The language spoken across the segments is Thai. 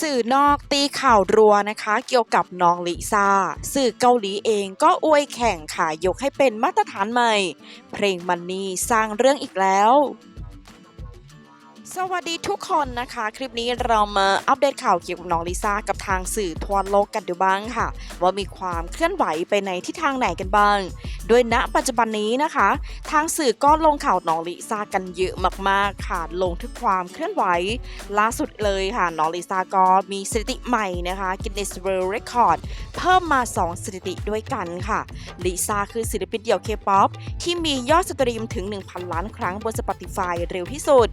สื่อนอกตีข่าวรัวนะคะ เกี่ยวกับน้องลิซ่า สื่อเกาหลีเองก็อวยแข่งค่ะยกให้เป็นมาตรฐานใหม่ เพลงมันนี่สร้างเรื่องอีกแล้วสวัสดีทุกคนนะคะ คลิปนี้เรามาอัปเดตข่าวเกี่ยวกับน้องลิซ่ากับทางสื่อทั่วโลกกันดูบ้างค่ะ ว่ามีความเคลื่อนไหวไปในทิศทางไหนกันบ้าง โดยณปัจจุบันนี้นะคะ ทางสื่อก็ลงข่าวน้องลิซ่ากันเยอะมากๆค่ะลงทุกความเคลื่อนไหว ล่าสุดเลยค่ะน้องลิซ่าก็มีสถิติใหม่นะคะ Guinness World Record เพิ่มมา 2 สถิติด้วยกันค่ะลิซ่าคือศิลปินเดี่ยวเคป๊อปที่มียอดสตรีมถึง 1,000 ล้านครั้งบน Spotify เร็วที่สุด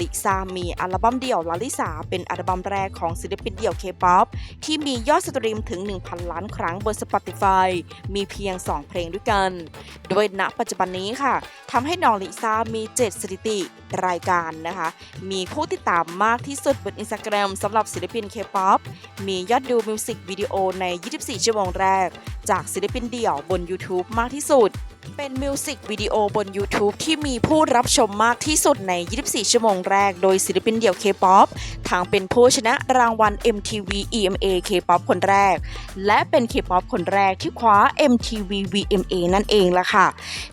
ลิซ่ามีอัลบั้มเดี่ยวลาลิสาเป็นอัลบั้มแรกของศิลปินเดี่ยวเคป๊อปที่มียอดสตรีมถึง 1,000 ล้านครั้งบน Spotify มีเพียง 2 เพลงด้วยกัน โดยณปัจจุบันนี้ค่ะทำให้น้องลิซ่ามี 7 สถิติรายการนะคะ มีผู้ติดตามมากที่สุดบน Instagram สำหรับศิลปินเคป๊อปมียอดดูมิวสิกวิดีโอใน 24 ชั่วโมงแรก จากศิลปินเดี่ยวบน YouTube มากที่สุด เป็นมิวสิกวิดีโอบน YouTube ที่มีผู้รับชมมากที่สุดใน 24 ชั่วโมงแรก โดยศิลปินเดี่ยว K-POP ทั้งเป็นผู้ชนะรางวัล MTV EMA K-POP คนแรก และเป็น K-POP คนแรกที่คว้า MTV VMA นั่นเองล่ะค่ะ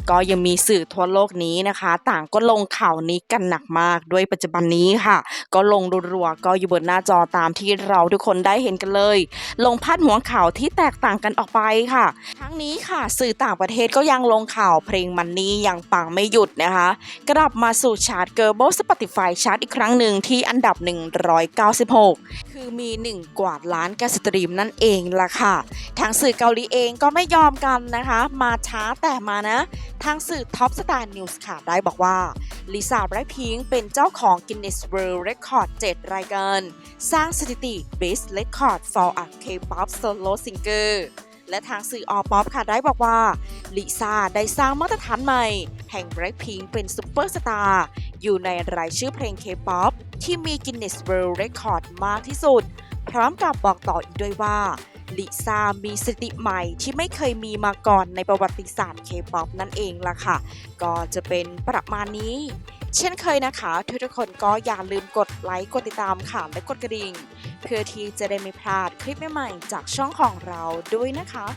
ก็ยังมีสื่อทั่วโลกนี้นะคะ ต่างก็ลงข่าวนี้กันหนักมากด้วยปัจจุบันนี้ค่ะ ก็ลงรัวๆก็อยู่บนหน้าจอตามที่เราทุกคนได้เห็นกันเลย ลงพาดหัวข่าวที่แตกต่างกันออกไปค่ะ ทั้งนี้ค่ะ สื่อต่างประเทศก็ยังลงข่าวเพลงมันนี่ยังปังไม่หยุดนะคะ กลับมาสู่ชาร์ตเกิร์ลบ Spotify ชาร์ตอีกครั้งหนึ่งที่อันดับ 196 คือมี 1 กว่าล้านการสตรีมนั่นเองล่ะค่ะ ทางสื่อเกาหลีเองก็ไม่ยอมกันนะคะ มาช้าแต่มานะ ทางสื่อ Top Star News ค่ะได้บอกว่าลิซ่าไบรพิงเป็นเจ้าของ Guinness World Record 7รายการ สร้างสถิติ Best Record for a K-pop Solo Singer และทางสื่อออป๊อปค่ะได้บอกว่า ลิซ่าได้สร้างมาตรฐานใหม่ แห่ง Blackpink เป็นซูเปอร์สตาร์อยู่ในรายชื่อเพลง K-pop ที่มี Guinness World Record มากที่สุด พร้อมกับบอกต่ออีกด้วยว่าลิซ่ามีสติใหม่ที่ไม่เคยมีมาก่อนในประวัติศาสตร์ K-pop นั่นเองล่ะค่ะ ก็จะเป็นประมาณนี้ เช่นเคยนะคะทุกๆคนก็อย่าลืมกดไลค์กดติดตามค่ะและกดกระดิ่ง เพื่อที่จะได้ไม่พลาดคลิปใหม่ๆจากช่องของเราด้วยนะคะ